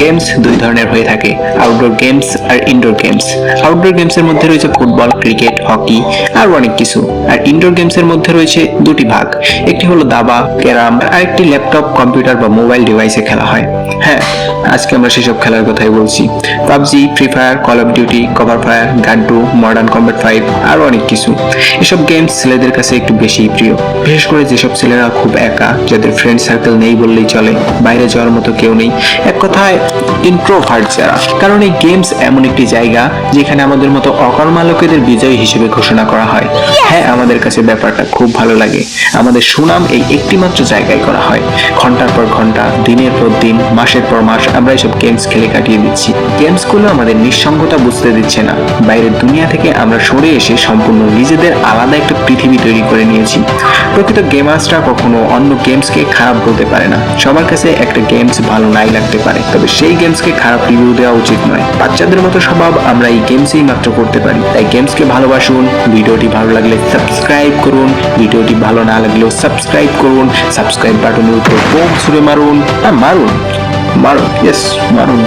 Games দুই ধরনের হয়ে থাকে আউটডোর গেমস আর ইনডোর গেমস। আউটডোর গেমসের মধ্যে রয়েছে ফুটবল, ক্রিকেট, হকি আর অনেক কিছু। আর ইনডোর গেমসের মধ্যে রয়েছে দুটি ভাগ, একটি হলো দাবা, ক্যারাম, আর একটি ল্যাপটপ, কম্পিউটার বা মোবাইল ডিভাইসে খেলা হয়। হ্যাঁ আজকে আমরা সেসব খেলার কথাই বলছি। PUBG Free Fire Call of Duty Cover Fire গাড্ডু Modern Combat five আরও অনেক কিছু। এসব গেমস ছেলেদের কাছে একটু বেশি প্রিয়। বিশেষ করে যেসব ছেলেরা খুব একা, যাদের ফ্রেন্ড সার্কেল নেই বললেই চলে, বাইরে যাওয়ার মতো কেউ নেই। এক কথায় ইন্ট্রোভার্ট যারা। কারণ এই গেমস এমন একটি জায়গা যেখানে আমাদের মতো অকর্মা লোকেদের বিজয়ী হিসেবে ঘোষণা করা হয়। হ্যাঁ আমাদের কাছে ব্যাপারটা খুব ভালো লাগে। আমাদের সুনাম এই একটিমাত্র জায়গায় করা হয়। ঘণ্টার পর ঘণ্টা, দিনের পর দিন, মাসের পর মাস আমরা এইসব গেমস খেলে কাটিয়ে দিচ্ছি। গেমসগুলো আমাদের নিঃসঙ্গতা বুঝতে দিচ্ছে না। বাইরের দুনিয়া থেকে আমরা সরে এসে সম্পূর্ণ নিজেদের আলাদা একটা পৃথিবী তৈরি করে নিয়েছি। প্রকৃত গেমার্সরা কখনো অন্য গেমসকে খারাপ বলতে পারে না। সবার কাছে একটা গেমস ভালো নাই লাগতে পারে। তবে সেই গেমসকে খারাপ রিভিউ দেওয়া উচিত নয়। বাচ্চাদের মতো স্বভাব আমরা এই গেমসেই মাত্র করতে পারি। তাই গেমসকে ভালোবাসুন, ভিডিওটি ভালো লাগলে সাবস্ক্রাইব করুন, ভিডিওটি ভালো না লাগলেও সাবস্ক্রাইব করুন সাবস্ক্রাইব বাটনের উপর বোম ছুড়ে মারুন হ্যাঁ মারুন। মারুন ইয়েস মারুন